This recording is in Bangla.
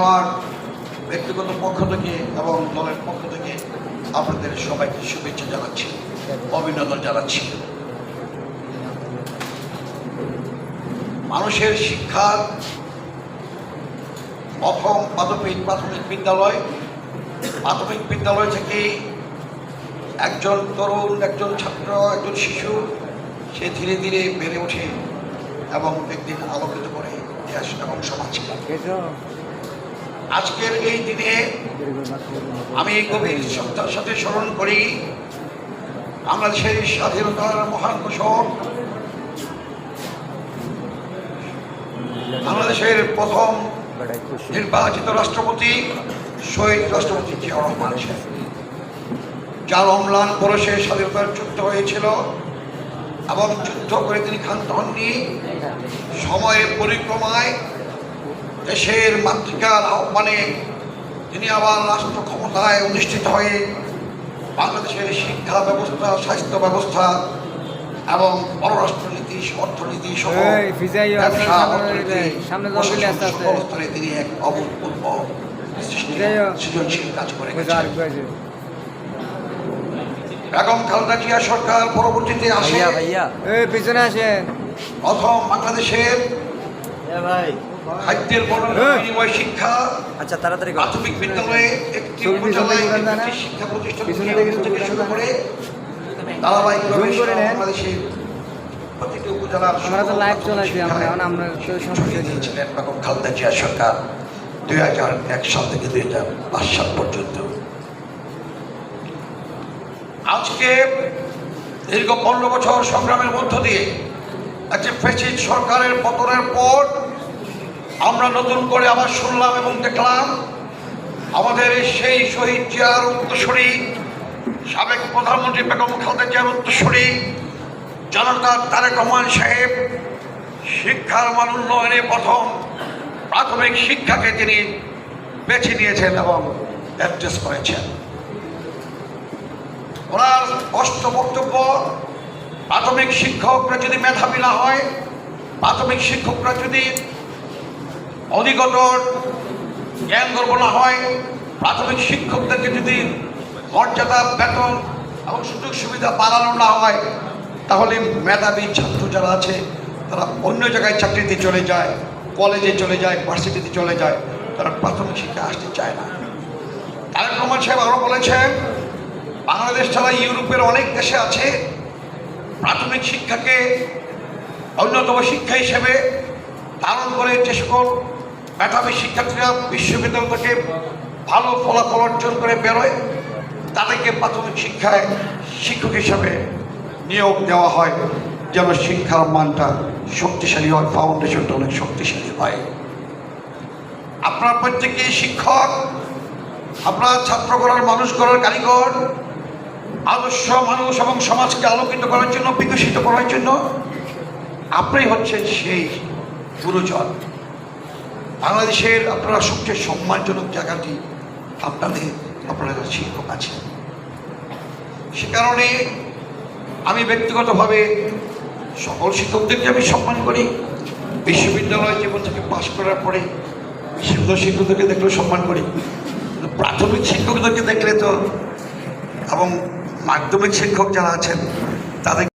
আমার ব্যক্তিগত পক্ষ থেকে এবং দলের পক্ষ থেকে আপনাদের সবাইকে শুভেচ্ছা জানাচ্ছি, অভিনন্দন জানাচ্ছি। মানুষের শিক্ষার প্রথম প্রাথমিক প্রাথমিক বিদ্যালয় প্রাথমিক বিদ্যালয় থেকে একজন তরুণ, একজন ছাত্র, একজন শিশু, সে ধীরে ধীরে বেড়ে ওঠে এবং একদিন আলোকিত করে। দেশ এবং সমাজকে আজকের এই দিনে আমি গভীর শ্রদ্ধার সাথে স্মরণ করি বাংলাদেশের স্বাধীনতার মহান ঘোষক বাংলাদেশের প্রথম নির্বাচিত রাষ্ট্রপতি শহীদ রাষ্ট্রপতি জিয়াউর রহমান সাহেব। যার অম্লান পরশে স্বাধীনতার যুদ্ধ হয়েছিল এবং যুদ্ধ করে তিনি ক্ষান্ত হননি সময়ের পরিক্রমায় দেশের মাতৃকার আহ্বানে তিনি আবার রাষ্ট্র ক্ষমতায় অধিষ্ঠিত হয়ে বাংলাদেশের শিক্ষা ব্যবস্থা স্বাস্থ্য ব্যবস্থা এবং পররাষ্ট্রনীতি অর্থনীতি সহ ব্যবসা অর্থনীতি তিনি এক অভূতপূর্ব। সৃজনশীল কাজ করে গেছেন। বেগম খালেদা জিয়া সরকার পরবর্তীতে আসে। পিছনে আসেন। প্রথম বাংলাদেশের ভাই। খাদ্যের বিনিময় শিক্ষা আচ্ছা তাড়াতাড়ি প্রাথমিক বিদ্যালয়ে একটি শিক্ষা প্রতিষ্ঠান থেকে শুরু? করে ধারাবাহিকভাবে বাংলাদেশের প্রতিটি উপজেলার আমরা তো সকল live চলাইছি, আমরা- এখন আমরা তো সমস্যা দিয়েছিলেন বেগম খালেদা জিয়া সরকার দুই হাজার এক সাল থেকে দুই হাজার পাঁচ সাল পর্যন্ত। আজকে দীর্ঘ পনেরো বছর সংগ্রামের মধ্য দিয়ে একটি ফেসিস সরকারের পতনের পর আমরা নতুন করে আবার শুনলাম এবং দেখলাম আমাদের সেই শহীদ চেয়ার উত্তরসূরি, সাবেক প্রধানমন্ত্রী বেগম খালেদা জিয়ার উত্তরসূরি, জনতা তারেক রহমান সাহেব, শিক্ষার মান উন্নয়নে প্রথম প্রাথমিক শিক্ষাকে তিনি বেছে নিয়েছেন এবং অ্যাডজাস্ট করেছেন। ওনার স্পষ্ট বক্তব্য, প্রাথমিক শিক্ষকরা যদি মেধাবী না হয়, প্রাথমিক শিক্ষকরা যদি অধিকতর জ্ঞান গর্ব না হয়, প্রাথমিক শিক্ষকদেরকে যদি মর্যাদা, বেতন এবং সুযোগ সুবিধা বাড়ানো না হয়, তাহলে মেধাবী ছাত্র যারা আছে, তারা অন্য জায়গায় চাকরিতে চলে যায়, কলেজে চলে যায়, ভার্সিটিতে চলে যায়, তারা প্রাথমিক শিক্ষা আসতে চায় না। তারেক রহমান সাহেব আরও বলেছেন বাংলাদেশ ছাড়া ইউরোপের অনেক দেশে আছে প্রাথমিক শিক্ষাকে অন্যতম শিক্ষা হিসেবে ধারণ করে যে সকল মেধাবী শিক্ষার্থীরা বিশ্ববিদ্যালয় থেকে ভালো ফলাফল অর্জন করে বেরোয়, তাদেরকে প্রাথমিক শিক্ষায় শিক্ষক হিসাবে নিয়োগ দেওয়া হয়, যেন শিক্ষার মানটা শক্তিশালী হয় ফাউন্ডেশনটা অনেক শক্তিশালী হয়। আপনার প্রত্যেকেই শিক্ষক, আপনার ছাত্র করার মানুষ করার কারিগর আদর্শ মানুষ এবং সমাজকে আলোকিত করার জন্য, বিকশিত করার জন্য আপনি হচ্ছেন সেই গুরুজন। বাংলাদেশের আপনারা সবচেয়ে সম্মানজনক জায়গাটি আপনাদের, আপনারা শিক্ষক আছেন। সে কারণে আমি ব্যক্তিগতভাবে সকল শিক্ষকদেরকে আমি সম্মান করি। বিশ্ববিদ্যালয় জীবন থেকে পাশ করার পরে বিশ্ববিদ্যালয় শিক্ষকদেরকে দেখলেও সম্মান করি। প্রাথমিক শিক্ষকদেরকে দেখলে তো এবং মাধ্যমিক শিক্ষক যারা আছেন তাদের